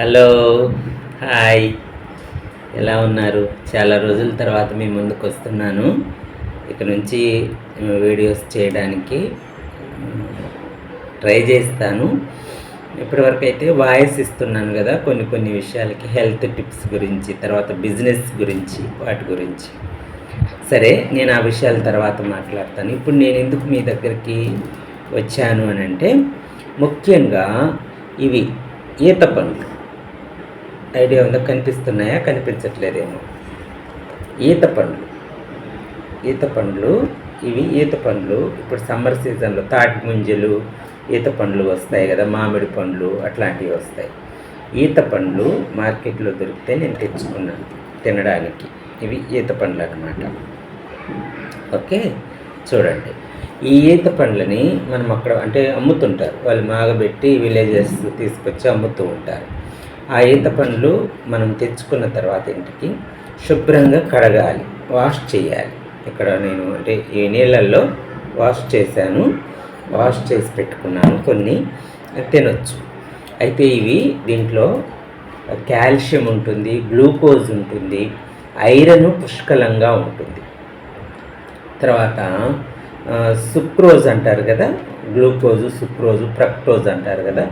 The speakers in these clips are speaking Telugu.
Hello hi. ఎలా ఉన్నారు? చాలా రోజుల తర్వాత మీ ముందుకు వస్తున్నాను. ఇక నుంచి వీడియోస్ చేయడానికి ట్రై చేస్తాను. ఇప్పటివరకు అయితే వాయిస్ ఇస్తున్నాను కదా కొన్ని కొన్ని విషయాలకి హెల్త్ టిప్స్ గురించి తర్వాత బిజినెస్ గురించి వాటి గురించి. సరే నేను ఆ విషయాల తర్వాత మాట్లాడతాను. ఇప్పుడు నేను ఎందుకు మీ దగ్గరికి వచ్చాను అని అంటే ముఖ్యంగా ఇవి ఈత పండ్లు. ఐడియా ఉందా? కనిపిస్తున్నాయా? కనిపించట్లేదేమో. ఈత పండ్లు. ఈత పండ్లు ఇవి ఈత పండ్లు. ఇప్పుడు సమ్మర్ సీజన్లో తాటి ముంజలు ఈత పండ్లు వస్తాయి కదా మామిడి పండ్లు అట్లాంటివి వస్తాయి. ఈత పండ్లు మార్కెట్లో దొరికితే నేను తెచ్చుకున్నాను తినడానికి. ఇవి ఈత పండ్లు అనమాట ఓకే? చూడండి. ఈ ఈత పండ్లని మనం అక్కడ అంటే అమ్ముతుంటారు. వాళ్ళు మాగబెట్టి విలేజెస్ తీసుకొచ్చి అమ్ముతూ ఉంటారు. ఆ ఈత పండ్లు మనం తెచ్చుకున్న తర్వాత ఇంటికి శుభ్రంగా కడగాలి వాష్ చేయాలి. ఇక్కడ నేను అంటే ఈ నీళ్ళల్లో వాష్ చేశాను వాష్ చేసి పెట్టుకున్నాను. కొన్ని తినొచ్చు. అయితే ఇవి దీంట్లో కాల్షియం ఉంటుంది గ్లూకోజ్ ఉంటుంది ఐరన్ పుష్కలంగా ఉంటుంది. తర్వాత సుక్రోజ్ అంటారు కదా గ్లూకోజు సుక్రోజు ప్రక్టోజ్ అంటారు కదా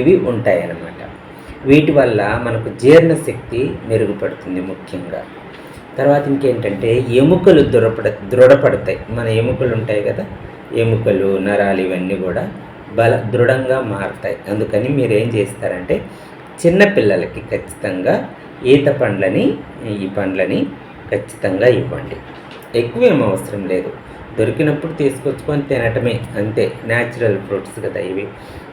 ఇవి ఉంటాయి అన్నమాట వీటి వల్ల మనకు జీర్ణశక్తి మెరుగుపడుతుంది ముఖ్యంగా. తర్వాత ఇంకేంటంటే ఎముకలు దృఢపడ దృఢపడతాయి. మన ఎముకలు ఉంటాయి కదా ఎముకలు నరాలు ఇవన్నీ కూడా బల దృఢంగా మారుతాయి. అందుకని మీరు ఏం చేస్తారంటే చిన్నపిల్లలకి ఖచ్చితంగా ఈత పండ్లని ఈ పండ్లని ఖచ్చితంగా ఇవ్వండి. ఎక్కువ ఏం అవసరం లేదు. దొరికినప్పుడు తీసుకొచ్చుకొని తినటమే అంతే. న్యాచురల్ ఫ్రూట్స్ కదా ఇవి.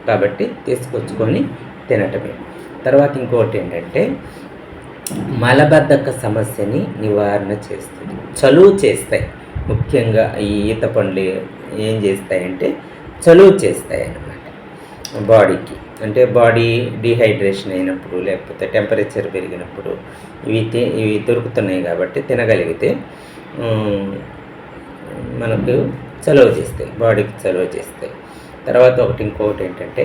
కాబట్టి తీసుకొచ్చుకొని తినటమే. తర్వాత ఇంకోటి ఏంటంటే మలబద్ధక సమస్యని నివారణ చేస్తుంది. చలువు చేస్తాయి. ముఖ్యంగా ఈ ఈత పండ్లు ఏం చేస్తాయంటే చలువు చేస్తాయి అన్నమాట. బాడీకి. అంటే బాడీ డిహైడ్రేషన్ అయినప్పుడు లేకపోతే టెంపరేచర్ పెరిగినప్పుడు ఇవి తి- ఇవి దొరుకుతున్నాయి కాబట్టి తినగలిగితే మనకు చలువ చేస్తాయి. బాడీకి చలువ చేస్తాయి. తర్వాత ఒకటి ఇంకొకటి ఏంటంటే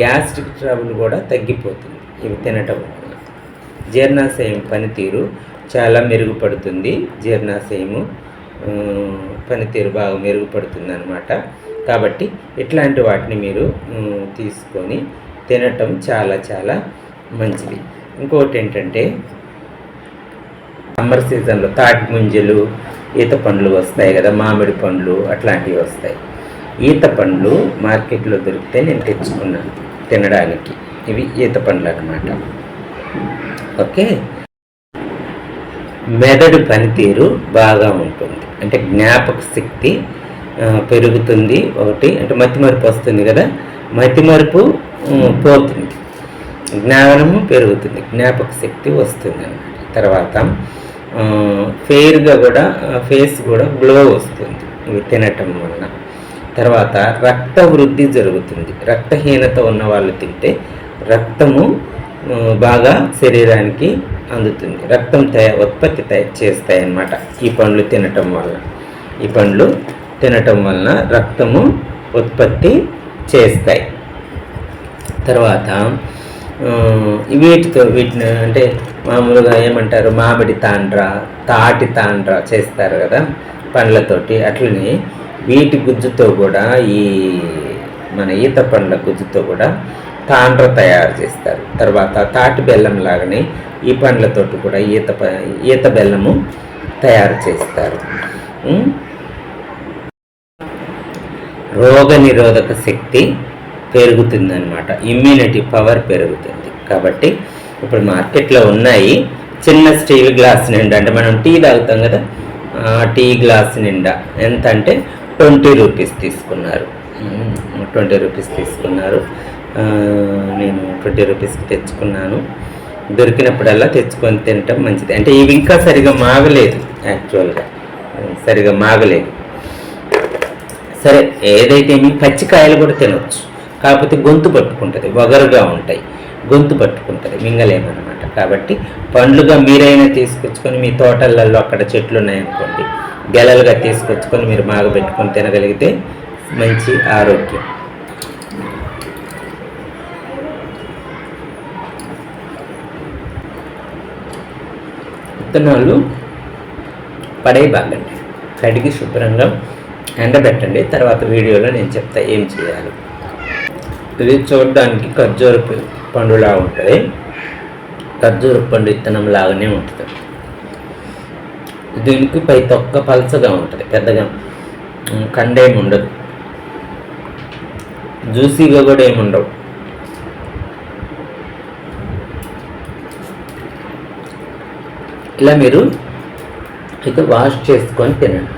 గ్యాస్ట్రిక్ ట్రబుల్ కూడా తగ్గిపోతుంది. ఇవి తినటం. జీర్ణాశయం పనితీరు చాలా మెరుగుపడుతుంది. జీర్ణాశయము పనితీరు బాగా మెరుగుపడుతుంది అనమాట కాబట్టి ఇట్లాంటి వాటిని మీరు తీసుకొని తినటం చాలా చాలా మంచిది. ఇంకోటి ఏంటంటే సమ్మర్ సీజన్లో తాటి ముంజలు ఈత పండ్లు వస్తాయి కదా మామిడి పండ్లు అట్లాంటివి వస్తాయి. ఈత పండ్లు మార్కెట్లో దొరికితే నేను తెచ్చుకున్నాను తినడానికి. ఇవి ఈత పండ్లు అనమాట ఓకే? మెదడు పనితీరు బాగా ఉంటుంది. అంటే జ్ఞాపక శక్తి పెరుగుతుంది ఒకటి. అంటే మతిమరుపు వస్తుంది కదా? మతిమరుపు పోతుంది. జ్ఞానము పెరుగుతుంది. జ్ఞాపక శక్తి వస్తుంది అనమాట తర్వాత ఫెయిర్గా కూడా ఫేస్ కూడా గ్లో వస్తుంది. ఇవి తినటం వలన. తర్వాత రక్త వృద్ధి జరుగుతుంది. రక్తహీనత ఉన్న వాళ్ళు తింటే రక్తము బాగా శరీరానికి అందుతుంది. రక్తం తయ ఉత్పత్తి చేస్తాయి అన్నమాట ఈ పండ్లు తినటం వల్ల. ఈ పండ్లు తినటం వలన రక్తము ఉత్పత్తి చేస్తాయి. తర్వాత వీటితో వీటిని అంటే మామూలుగా ఏమంటారు? మామిడి తాండ్ర తాటి తాండ్ర చేస్తారు కదా పండ్లతోటి. అట్లనే వీటి గుజ్జుతో కూడా ఈ మన ఈత పండ్ల గుజ్జుతో కూడా తాండ్ర తయారు చేస్తారు. తర్వాత తాటి బెల్లం లాగానే ఈ పండ్లతోటి కూడా ఈత ప- ఈత బెల్లము తయారు చేస్తారు. రోగ నిరోధక శక్తి పెరుగుతుందన్నమాట. ఇమ్యూనిటీ పవర్ పెరుగుతుంది. కాబట్టి ఇప్పుడు మార్కెట్లో ఉన్నాయి చిన్న స్టీల్ గ్లాస్ నిండా. అంటే మనం టీ తాగుతాం కదా? టీ గ్లాస్ నిండా. ఎంత అంటే ట్వంటీ రూపీస్ తీసుకున్నారు. ట్వంటీ రూపీస్ తీసుకున్నారు. నేను ట్వంటీ రూపీస్కి తెచ్చుకున్నాను. దొరికినప్పుడల్లా తెచ్చుకొని తినటం మంచిది. అంటే ఇవి ఇంకా సరిగా మాగలేదు యాక్చువల్గా సరిగా మాగలేదు. సరే ఏదైతే మీ పచ్చికాయలు కూడా తినొచ్చు. కాకపోతే గొంతు పట్టుకుంటుంది వగరుగా ఉంటాయి. గొంతు పట్టుకుంటుంది మింగలేమన్నమాట. కాబట్టి పండ్లుగా మీరైనా తీసుకొచ్చుకొని మీ తోటలలో అక్కడ చెట్లు ఉన్నాయనుకోండి గెలలుగా తీసుకొచ్చుకొని మీరు మాగబెట్టుకొని తినగలిగితే మంచి ఆరోగ్యం. విత్తనాలు పడేయబాగండి కడిగి శుభ్రంగా ఎండబెట్టండి. తర్వాత వీడియోలో నేను చెప్తా ఏం చేయాలి. ఇది చూడడానికి ఖర్జూర పండులా ఉంటుంది. ఖర్జూర పండు విత్తనం లాగానే ఉంటుంది. దీనికి పై తొక్క పలచగా ఉంటుంది పెద్దగా. కండేమి ఉండదు. జ్యూసీగా కూడా ఏమి ఉండవు. ఇలా మీరు అయితే వాష్ చేసుకొని తినండి.